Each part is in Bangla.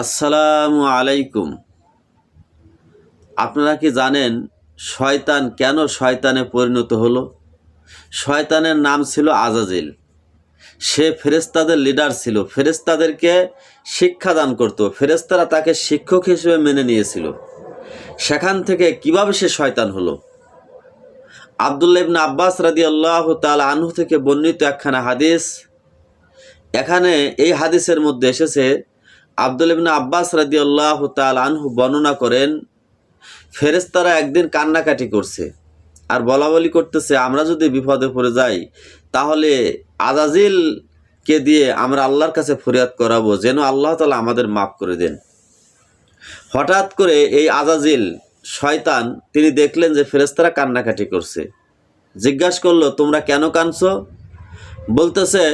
আসসালামু আলাইকুম। আপনারা কি জানেন শয়তান কেন শয়তানে পরিণত হলো? শয়তানের নাম ছিল আজাজিল। সে ফেরেস্তাদের লিডার ছিল। ফেরেস্তাদেরকে শিক্ষাদান করত। ফেরেস্তারা তাকে শিক্ষক হিসেবে মেনে নিয়েছিল। সেখান থেকে কীভাবে সে শয়তান হলো? আবদুল্লা ইবনা আব্বাস রাদি আল্লাহ তাল আনহু থেকে বর্ণিত একখানা হাদিস। এখানে এই হাদিসের মধ্যে এসেছে আব্দুল ইবনা আব্বাস রাদি আল্লাহ তাল আনহু বর্ণনা করেন ফেরেস্তারা একদিন কান্নাকাটি করছে আর বলা বলি করতেছে, আমরা যদি বিপদে পড়ে যাই, তাহলে আজাজিলকে দিয়ে আমরা আল্লাহর কাছে ফরিয়াদ করাবো, যেন আল্লাহ তালা আমাদের মাফ করে দেন। হঠাৎ করে এই আজাজিল, শয়তান, তিনি দেখলেন যে ফেরেস্তারা কান্নাকাটি করছে। জিজ্ঞাসা করল, তোমরা কেন কানছো বলতেছে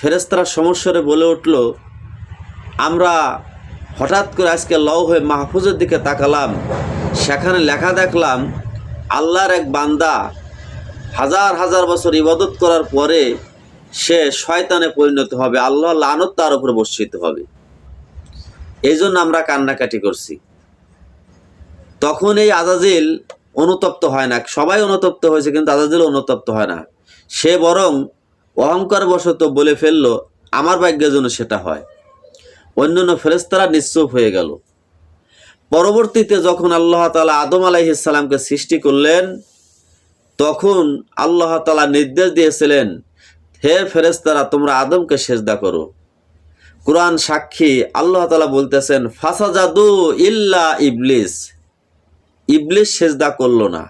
ফেরেস্তারা সমস্যারে বলে উঠল আমরা হঠাৎ করে আজকে লও হয়ে মাহফুজের দিকে তাকালাম। সেখানে লেখা দেখলাম, আল্লাহর এক বান্দা হাজার হাজার বছর ইবাদত করার পরে সে শয়তানে পরিণত হবে আল্লাহ লানত তার উপরে বর্ষিত হবে। এই জন্য আমরা কান্নাকাটি করছি। তখন এই আজাজিল অনুতপ্ত হয় না। সবাই অনুতপ্ত হয়েছে, কিন্তু আজাজিল অনুতপ্ত হয় না। সে বরং অহংকার বশত বলে ফেলল, আমার ভাগ্যের জন্য সেটা হয়। অন্যান্য ফেরেস্তারা নিশ্চুপ হয়ে গেল। পরবর্তীতে যখন আল্লাহ তালা আদম আলাইহিসাল্লামকে সৃষ্টি করলেন, তখন আল্লাহ তালা নির্দেশ দিয়েছিলেন, হে ফেরেস্তারা তোমরা আদমকে সেজদা করো। কোরআন সাক্ষী আল্লাহ তালা বলতেছেন, ফাসাজাদু ইল্লা ইবলিস। ইবলিস সেজদা করল না,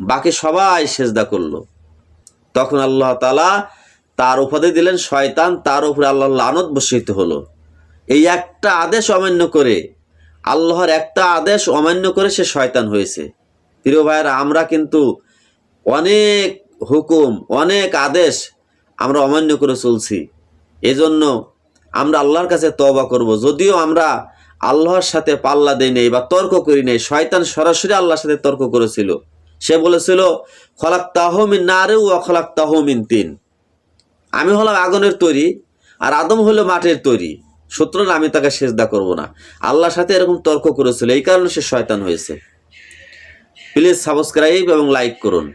বাকি সবাই সেজদা করল। তখন আল্লাহ তালা তার উপাধি দিলেন, শয়তান তার উপরে আল্লাহ লানত বসিত হলো। এই একটা আদেশ অমান্য করে, আল্লাহর একটা আদেশ অমান্য করে সে শয়তান হয়েছে। প্রিয় ভাইয়েরা, আমরা কিন্তু অনেক হুকুম, অনেক আদেশ আমরা অমান্য করে চলছি। এজন্য আমরা আল্লাহর কাছে তবা করব। যদিও আমরা আল্লাহর সাথে পাল্লা দেই নেই বা তর্ক করি নেই, শয়তান সরাসরি আল্লাহর সাথে তর্ক করেছিল। সে বলেছিল খলাক তাহমিন না রে ও খলাক তাহমিন তিন। আমি হলাম আগুনের তৈরি আর আদম হলো মাটির তৈরি। সুতরাং আমি তাকে সেজদা করব না। আল্লাহর সাথে এরকম তর্ক করেছিল, এই কারণে সে শয়তান হয়েছে। প্লিজ সাবস্ক্রাইব এবং লাইক করুন।